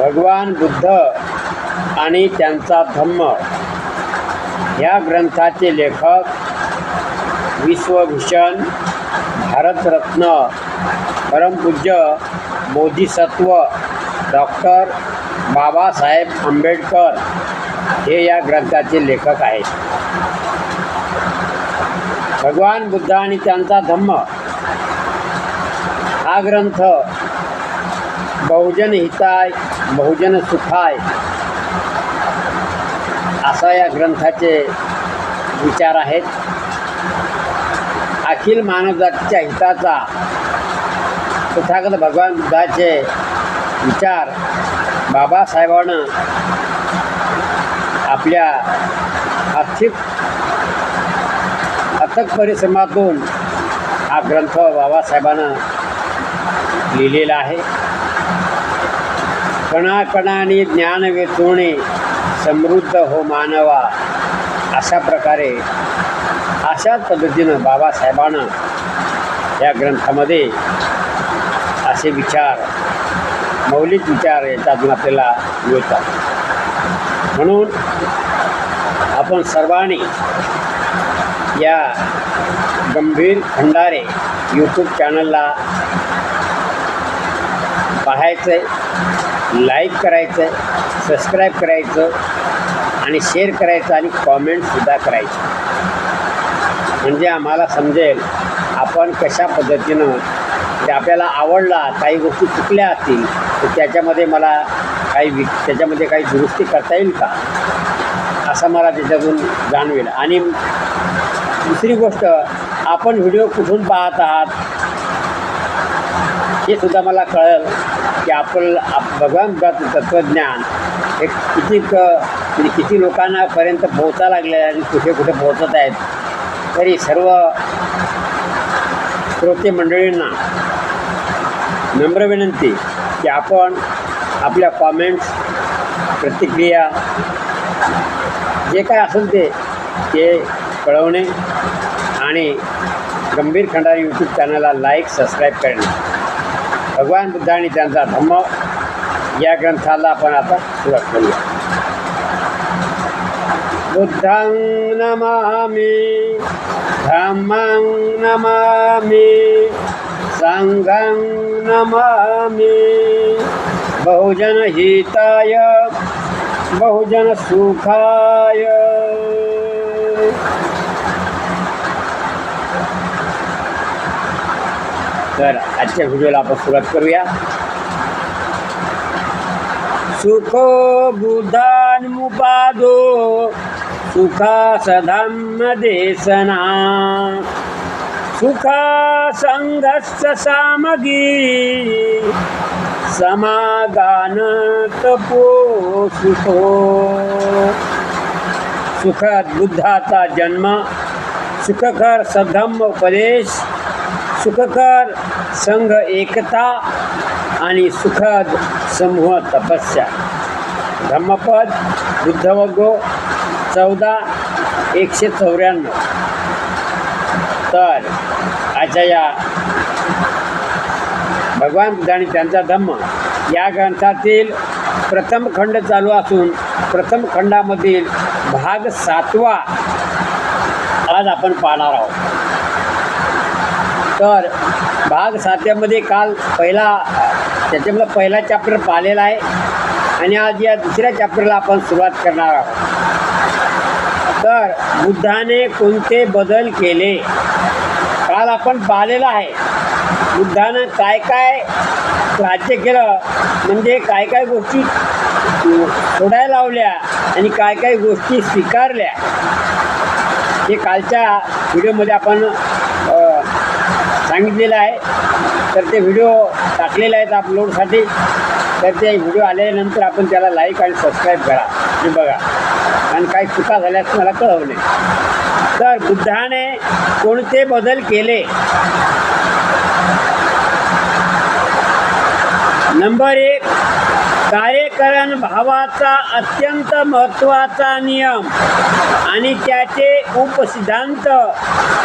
भगवान बुद्ध आणि त्यांचा धम्म. या ग्रंथाचे लेखक विश्वभूषण भारतरत्न परमपूज्य बोधिसत्व डॉक्टर बाबासाहेब आंबेडकर हे या ग्रंथाचे लेखक आहेत. भगवान बुद्ध आणि त्यांचा धम्म. हा ग्रंथ बहुजन हिताय बहुजन सुखाय. असा या ग्रंथाचे विचार आहेत. अखिल मानवजातीच्या हिताचा तथागत भगवान बुद्धाचे विचार बाबासाहेबानं आपल्या आर्थिक अथक परिश्रमातून हा ग्रंथ बाबासाहेबानं लिहिलेला आहे. कणाकणाने ज्ञान वेचवणे समृद्ध हो मानवा अशा प्रकारे अशाच पद्धतीनं बाबासाहेबांना या ग्रंथामध्ये असे विचार मौलिक विचार याच्यातून आपल्याला मिळतात. म्हणून आपण सर्वांनी या गंभीर भंडारे यूट्यूब चॅनलला पाहायचं आहे लाईक करायचं आहे सबस्क्राईब करायचं आणि शेअर करायचं आणि कॉमेंटसुद्धा करायचं. म्हणजे आम्हाला समजेल आपण कशा पद्धतीनं ते आपल्याला आवडला काही गोष्टी चुकल्या असतील तर त्याच्यामध्ये मला काही वि त्याच्यामध्ये काही दुरुस्ती करता येईल का? असं मला त्याच्यातून जाणवेल. आणि दुसरी गोष्ट आपण व्हिडिओ कुठून पाहत आहात? हे सुद्धा मला कळेल. की आपण आप भगवान तत्त्वज्ञान हे किती म्हणजे किती लोकांनापर्यंत पोहोचा लागले आहे आणि कुठे कुठे पोहोचत आहेत तरी सर्व श्रोते मंडळींना नम्र विनंती की आपण आपल्या कॉमेंट्स प्रतिक्रिया जे काय असेल ते ते कळवणे आणि गंभीर खंडारी यूट्यूब चॅनलला लाईक सबस्क्राईब करणे. भगवान बुद्ध आणि त्यांचा धम्म या ग्रंथाला आपण आता सुरुवात करूया. बुद्धं नमामि धम्मं नमामि संघं नमामि बहुजनहिताय बहुजनसुखाय। तर आजच्या व्हिडिओला आपण सुरुवात करूया सुखो बुधान्मुपादो सुखा सधम्म देसना सुखा संघस्स सामगी, समागान तपो सुखो। सुखद बुद्धाचा जन्म, सुखकर सधम्म उपदेश सुखकर संघ एकता आणि सुखद समूह तपस्या. धम्मपद बुद्धवगो चौदा एकशे चौऱ्याण्णव. तर आजच्या या भगवान बुद्ध आणि त्यांचा धम्म या ग्रंथातील प्रथम खंड चालू असून प्रथम खंडामधील भाग सातवा आज आपण पाहणार आहोत. तर भाग सातव्यामध्ये काल पहिला त्याच्यामधला पहिला चॅप्टर पाहिलेला आहे. आणि आज या दुसऱ्या चॅप्टरला आपण सुरुवात करणार आहोत. तर बुद्धाने कोणते बदल केले? काल आपण पाहिलेलं आहे. बुद्धानं काय काय राज्य केलं? म्हणजे काय काय गोष्टी सोडायला लावल्या आणि काय काय गोष्टी स्वीकारल्या? हे कालच्या व्हिडिओमध्ये आपण सांगितलेलं आहे. तर ते व्हिडिओ टाकलेले आहेत अपलोडसाठी तर ते व्हिडिओ आल्यानंतर आपण त्याला लाईक आणि सबस्क्राईब करा. हे बघा. आणि काही चुका झाल्यास मला कळवले. तर बुद्धाने कोणते बदल केले? नंबर एक कार्यकरण भावाचा अत्यंत महत्त्वाचा नियम आणि त्याचे उपसिद्धांत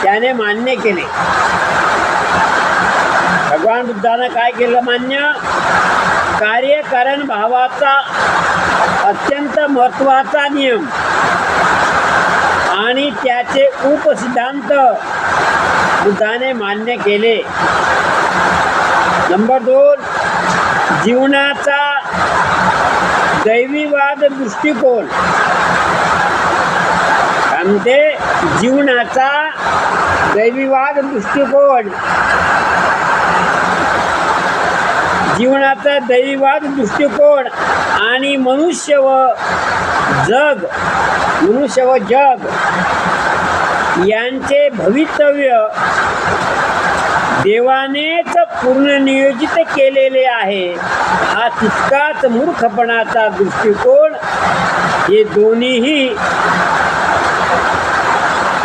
त्याने मान्य केले. भगवान बुद्धानं काय केलं मान्य? कार्यकारण भावाचा अत्यंत महत्त्वाचा नियम. आणि त्याचे उपसिद्धांत बुद्धाने मान्य केले. नंबर दोन जीवनाचा दैवीवाद दृष्टिकोन. म्हणजे जीवनाचा दैवीवाद दृष्टिकोन. जीवनाचा दैवाद दृष्टिकोन आणि मनुष्य व जग मनुष्य व जग यांचे भवितव्य देवानेच पूर्ण नियोजित केलेले आहे. हा तितकाच मूर्खपणाचा दृष्टिकोन हे दोन्हीही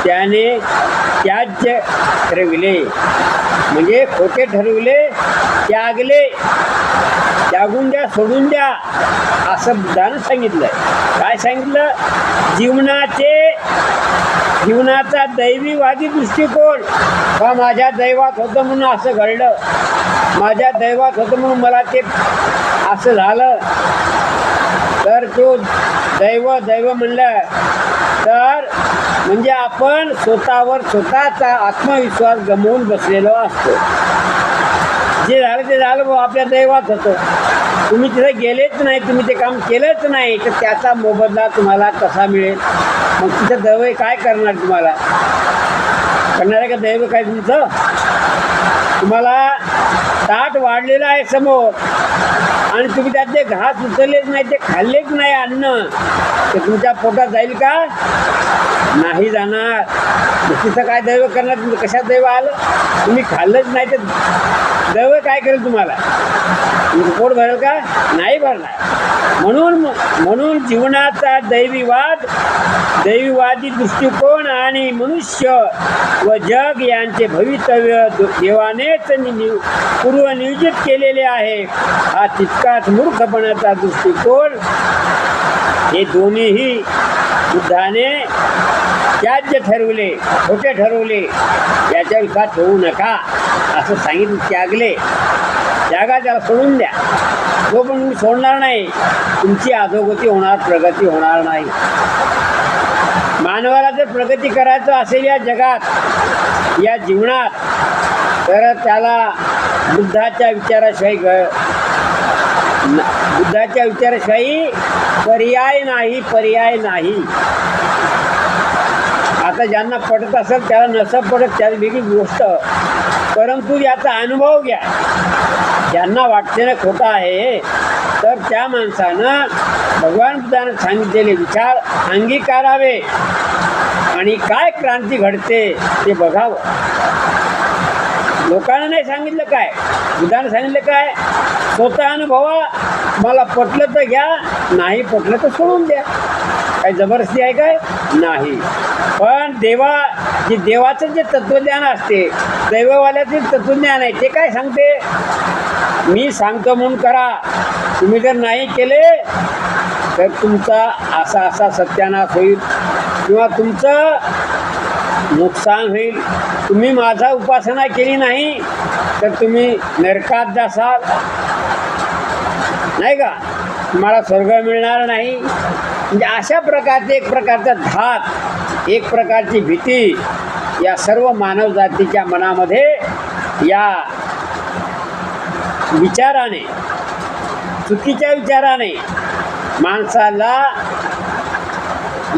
त्याने त्याज्य ठरविले. म्हणजे खोटे ठरविले त्यागले त्यागून द्या सोडून द्या असं बुद्धानं सांगितलं काय सांगितलं? जीवनाचे जीवनाचा दैवीवादी दृष्टिकोन. हा माझ्या दैवात होतं म्हणून असं घडलं. माझ्या दैवात होतं म्हणून मला ते असं झालं. तर तो दैव दैव म्हणलं तर म्हणजे आपण स्वतःवर स्वतःचा आत्मविश्वास गमवून बसलेलो असतो. जे झालं ते झालं भाऊ आपल्या दैवात होतं. तुम्ही तिथे गेलेच नाही तुम्ही ते काम केलंच नाही तर त्याचा मोबदला तुम्हाला कसा मिळेल? मग तिथं दैव काय करणार तुम्हाला? करणार आहे का दैव काय तुमचं? तुम्हाला ताट वाढलेलं आहे समोर. आणि तुम्ही त्यातले घास उचललेच नाही ते खाल्लेच नाही अन्न. ते तुमच्या पोटात जाईल का? नाही जाणार. तिथं काय दैव करणार? तुम्ही कशात दैव आलं? तुम्ही खाल्लंच नाही तर दैव काय करेल तुम्हाला? तुमचं पोट भरेल का? नाही भरणार. म्हणून म्हणून जीवनाचा दैवीवाद दैवीवादी दृष्टिकोन आणि मनुष्य व जग यांचे भवितव्य देवानेच पूर्वनियोजित केलेले आहे. हा तितकाच मूर्खपणाचा दृष्टिकोन. हे दोन्हीही बुद्धाने त्याज्य ठरवले खोटे ठरवले याच्या विकास ठेवू नका असं सांगितलं त्यागले. त्यागा त्याला सोडून द्या. जो पण तुम्ही सोडणार नाही. तुमची अधोगती होणार प्रगती होणार नाही. मानवाला जर प्रगती करायचं असेल या जगात या जीवनात तर त्याला बुद्धाच्या विचाराशिवाय ग बुद्धाच्या विचारशाही पर्याय नाही पर्याय नाही. आता ज्यांना पटत असेल त्याला नसं पडत त्याला वेगळी गोष्ट. परंतु याचा अनुभव घ्या. ज्यांना वाटते ना खोटं आहे तर त्या माणसानं भगवान बुद्धानं सांगितलेले विचार अंगीकारावे. आणि काय क्रांती घडते ते बघावं. लोकांना नाही सांगितलं काय? बुद्धानं सांगितलं काय? स्वतः अनुभवा. मला पटलं तर घ्या नाही पटलं तर सोडून द्या. काही जबरदस्ती आहे काय? नाही. पण देवा जे देवाचं जे तत्त्वज्ञान असते दैववाल्याचे तत्त्वज्ञान आहे ते काय सांगते? मी सांगतो म्हणून करा. तुम्ही जर नाही केले तर तुमचा असा असा सत्यानाश होईल. किंवा तुमचं नुकसान होईल. तुम्ही माझा उपासना केली नाही तर तुम्ही नरकात जासाल. नाही का? तुम्हाला स्वर्ग मिळणार नाही. म्हणजे अशा प्रकारचे एक प्रकारचा धाक एक प्रकारची भीती या सर्व मानव जातीच्या मनामध्ये या विचाराने चुकीच्या विचाराने माणसाला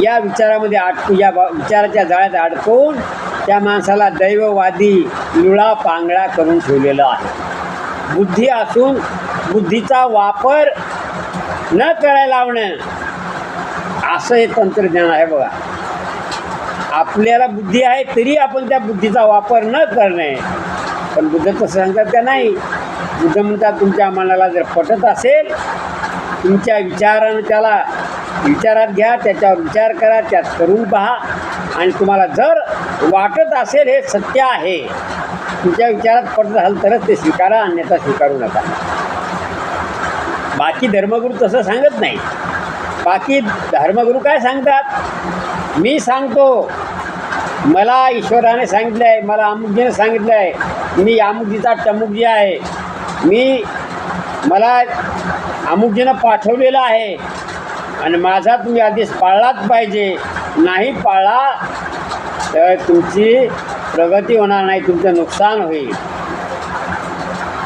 या विचारामध्ये अडकू या बा- विचाराच्या जाळ्यात अडकून त्या माणसाला दैववादी लुळा पांगळा करून ठेवलेलं आहे. बुद्धी असून बुद्धीचा वापर न करायला लावणं असं हे तंत्रज्ञान आहे बघा. आपल्याला बुद्धी आहे तरी आपण त्या बुद्धीचा वापर न करणे. पण बुद्ध तसं सांगतात का नाही? बुद्ध म्हणतात तुमच्या मनाला जर पटत असेल तुमच्या विचारानं त्याला विचारात घ्या त्याच्यावर विचार करा त्यात करून पहा. आणि तुम्हाला जर वाटत असेल हे सत्य आहे तुमच्या विचारात पडत असाल तरच ते स्वीकारा अन्यथा स्वीकारू नका. बाकी धर्मगुरू तसं सांगत नाही. बाकी धर्मगुरू काय सांगतात? मी सांगतो. मला ईश्वराने सांगितलं आहे मला अमुकजीने सांगितलं आहे मी अमुकजीचा टमुकजी आहे. मी मला अमुकजीनं पाठवलेलं आहे. आणि माझा तुम्ही आदेश पाळलाच पाहिजे. नाही पाळला तर तुमची प्रगती होणार नाही तुमचं नुकसान होईल.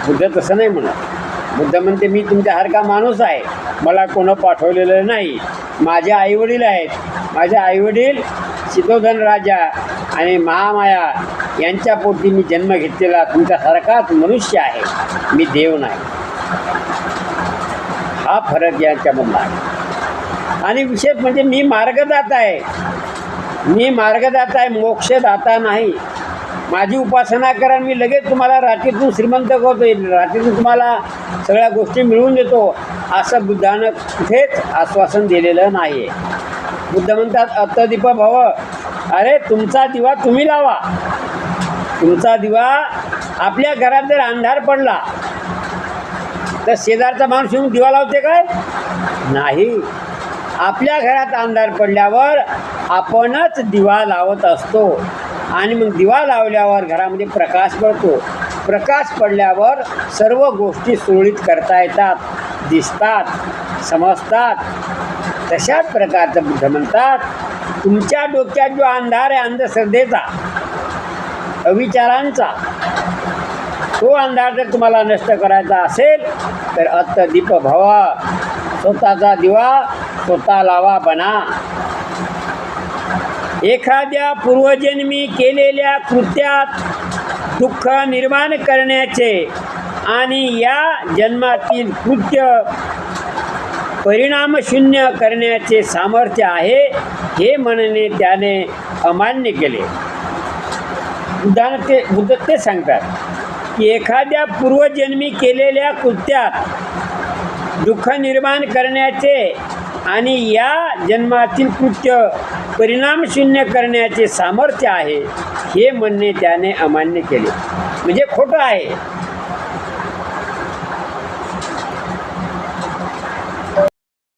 बुद्ध तसं नाही म्हणत. बुद्ध म्हणते मी तुमच्यासारखा माणूस आहे. मला कोणं पाठवलेलं नाही. माझे आईवडील आहेत. माझे आईवडील सिद्धोधन राजा आणि महामाया यांच्या पोटी मी जन्म घेतलेला तुमच्यासारखाच मनुष्य आहे. मी देव नाही. हा फरक यांच्यामधला आहे. आणि विशेष म्हणजे मी मार्गदाता आहे. मी मार्गदाता आहे मोक्षदाता नाही. माझी उपासना करा मी लगेच तुम्हाला रात्रीतून श्रीमंत करतो रात्रीतून तुम्हाला सगळ्या गोष्टी मिळवून देतो. असं बुद्धानं कुठेच आश्वासन दिलेलं नाही आहे बुद्ध म्हणतात अत्तदीप भव. अरे तुमचा दिवा तुम्ही लावा. तुमचा दिवा आपल्या घरात जर अंधार पडला तर शेजारचा माणूस येऊन दिवा लावते काय? नाही. आपल्या घरात अंधार पडल्यावर आपणच दिवा लावत असतो. आणि मग दिवा लावल्यावर घरामध्ये प्रकाश पडतो. प्रकाश पडल्यावर सर्व गोष्टी सुरळीत करता येतात दिसतात समजतात. तशाच प्रकारचं बुद्ध म्हणतात तुमच्या डोक्यात जो अंधार आहे अंधश्रद्धेचा अविचारांचा तो अंधार जर तुम्हाला नष्ट करायचा असेल तर अत्त दीप भवा. स्वतःचा दिवा स्वतः वा बना एखाद्या पूर्वजन्मी केलेल्या कृत्यात दुःख निर्माण करण्याचे आणि या जन्मातील कृत्य परिणाम शून्य करण्याचे सामर्थ्य आहे हे म्हणणे त्याने अमान्य केले. बुद्धानं ते बुद्ध ते सांगतात की एखाद्या पूर्वजन्मी केलेल्या कृत्यात दुःख निर्माण करण्याचे आणि या जन्मातील कृत्य परिणाम शून्य करण्याचे सामर्थ्य आहे हे म्हणणे त्याने अमान्य केले. म्हणजे खोटं आहे.